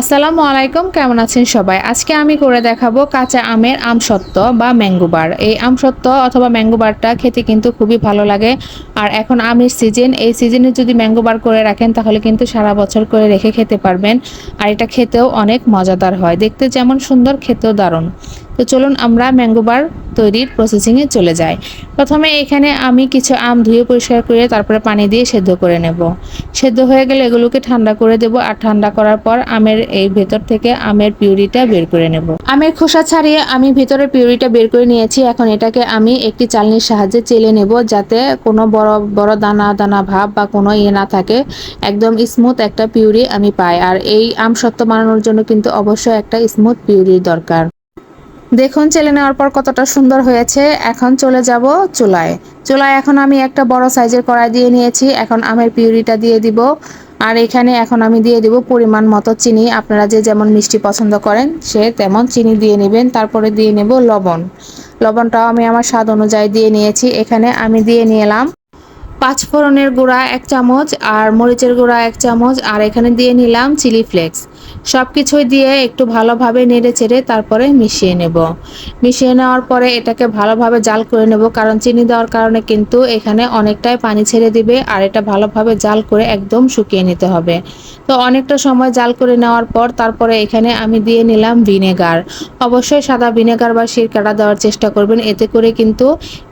আসসালামু আলাইকুম, কেমন আছেন সবাই? আজকে আমি করে দেখাবো কাঁচা আমের আমসত্ত্ব বা ম্যাঙ্গোবার এই আমসত্ত্ব অথবা ম্যাঙ্গোবারটা খেতে কিন্তু খুবই ভালো লাগে। আর এখন আমের সিজন, এই সিজনে যদি ম্যাঙ্গোবার করে রাখেন, তাহলে কিন্তু সারা বছর করে রেখে খেতে পারবেন। আর এটা খেতেও অনেক মজাদার হয়। দেখতে যেমন সুন্দর, খেতেও দারুণ। তো চলুন আমরা ম্যাঙ্গোবার তৈরির প্রসেসিংয়ে চলে যাই। প্রথমে এখানে আমি কিছু আম ধুয়ে পরিষ্কার করে তারপরে পানি দিয়ে সেদ্ধ করে নেব। সেদ্ধ হয়ে গেলে এগুলোকে ঠান্ডা করে দেব আর ঠান্ডা করার পর আমের এই ভেতর থেকে আমের পিউরিটা বের করে নেব। আমের খোসা ছাড়িয়ে আমি ভেতরের পিউরিটা বের করে নিয়েছি। এখন এটাকে আমি একটি চালনির সাহায্যে চেলে নেব যাতে কোনো বড় বড় দানা দানা ভাব বা কোনো ইয়ে না থাকে। একদম স্মুথ একটা পিউরি আমি পাই। আর এই আম সত্ত্ব বানানোর জন্য কিন্তু অবশ্যই একটা স্মুথ পিউরির দরকার। দেখুন, চেলে নেওয়ার পর কতটা সুন্দর হয়েছে। এখন চলে যাব চুলায়। চুলায় এখন আমি একটা বড় সাইজের কড়াই দিয়ে নিয়েছি। এখন আমের পিউরিটা দিয়ে দিব। আর এখানে এখন আমি দিয়ে দিব পরিমাণ মতো চিনি। আপনারা যে যেমন মিষ্টি পছন্দ করেন, সে তেমন চিনি দিয়ে নেবেন। তারপরে দিয়ে নেব লবণ। লবণটাও আমি আমার স্বাদ অনুযায়ী দিয়ে নিয়েছি। এখানে আমি দিয়ে নিলাম পাঁচ ফোড়নের গুঁড়া এক চামচ আর মরিচের গুঁড়া এক চামচ। আর এখানে দিয়ে নিলাম চিলি ফ্লেক্স। সব কিছুই দিয়ে একটু ভালোভাবে নেড়ে চেড়ে তারপরে মিশিয়ে নেব। মিশিয়ে নেওয়ার পরে এটাকে ভালোভাবে জাল করে নেব, কারণ চিনি দেওয়ার কারণে কিন্তু এখানে অনেকটাই পানি ছেড়ে দিবে আর এটা ভালোভাবে জাল করে একদম শুকিয়ে নিতে হবে। তো অনেকটা সময় জাল করে নেওয়ার পর তারপরে এখানে আমি দিয়ে নিলাম ভিনেগার। অবশ্যই সাদা ভিনেগার বা সিরকাটা দেওয়ার চেষ্টা করবেন, এতে করে কিন্তু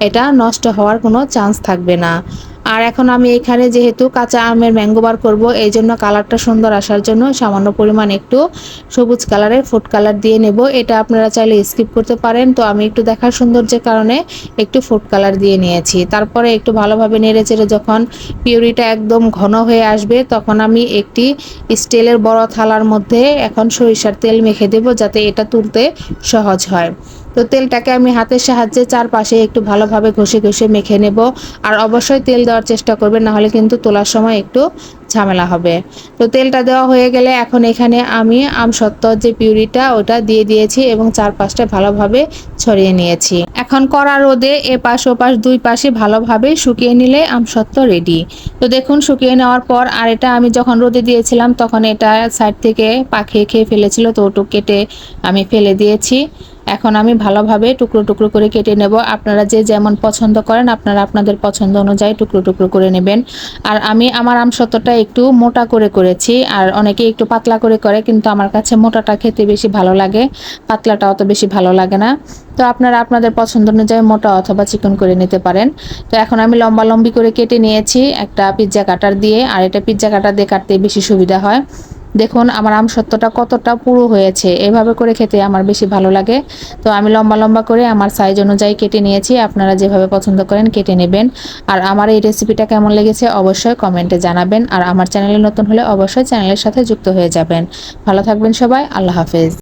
এটা নষ্ট হওয়ার কোনো চান্স থাকবে না। আর এখন আমি এখানে যেহেতু কাঁচা আমের ম্যাঙ্গো বার করব, এই জন্য কালারটা সুন্দর আসার জন্য সামান্য পরিমাণ একটু সবুজ কালারের ফুড কালার দিয়ে নেব। এটা আপনারা চাইলে স্কিপ করতে পারেন। তো আমি একটু দেখার সৌন্দর্যের কারণে একটু ফুড কালার দিয়ে নিয়েছি। তারপরে একটু ভালোভাবে নেড়ে চেড়ে যখন পিউরিটা একদম ঘন হয়ে আসবে, তখন আমি একটি স্টিলের বড় থালার মধ্যে এখন সরিষার তেল মেখে দেব, যাতে এটা তুলতে সহজ হয়। তো তেলটাকে আমি হাতের সাহায্যে চারপাশে একটু ভালোভাবে ঘষে ঘষে মেখে নেব। আর অবশ্যই তেল দেওয়ার চেষ্টা করবেন নাহলে কিন্তু তোলার সময় একটু ঝামেলা হবে। তো তেলটা দেওয়া হয়ে গেলে এখন এখানে আমি আমসত্ত্ব যে পিউরিটা, ওটা দিয়ে দিয়েছি এবং চারপাশটা ভালোভাবে ছড়িয়ে নিয়েছি। এখন কড়া রোদে এ পাশ ও পাশ দুই পাশে ভালোভাবে শুকিয়ে নিলে আমসত্ত্ব রেডি তো দেখুন, শুকিয়ে নেওয়ার পর, আর এটা আমি যখন রোদে দিয়েছিলাম, তখন এটা সাইড থেকে পাখিয়ে খেয়ে ফেলেছিল, তো ওটু কেটে আমি ফেলে দিয়েছি। এখন আমি ভালোভাবে টুকরো টুকরো করে কেটে নেব। আপনারা যে যেমন পছন্দ করেন, আপনারা আপনাদের পছন্দ অনুযায়ী টুকরো টুকরো করে নেবেন। আর আমি আমার আমসত্ত্বটা একটু মোটা করে করেছি, আর অনেকে একটু পাতলা করে করে, কিন্তু আমার কাছে মোটাটা খেতে বেশি ভালো লাগে, পাতলাটা অত বেশি ভালো লাগে না। তো আপনারা আপনাদের পছন্দ অনুযায়ী মোটা অথবা চিকন করে নিতে পারেন। তো এখন আমি লম্বা লম্বি করে কেটে নিয়েছি একটা পিৎজা কাটার দিয়ে, আর এটা পিৎজা কাটার দিয়ে কাটতে বেশি সুবিধা হয়। দেখুন, আমার আম সত্যটা কতটা পুরো হয়েছে। এভাবে করে খেতে আমার বেশি ভালো লাগে। তো আমি লম্বা লম্বা করে আমার সাইজ অনুযায়ী কেটে নিয়েছি। আপনারা যেভাবে পছন্দ করেন কেটে নেবেন। আর আমার এই রেসিপিটা কেমন লেগেছে অবশ্যই কমেন্টে জানাবেন। আর আমার চ্যানেলে নতুন হলে অবশ্যই চ্যানেলের সাথে যুক্ত হয়ে যাবেন। ভালো থাকবেন সবাই। আল্লাহ হাফেজ।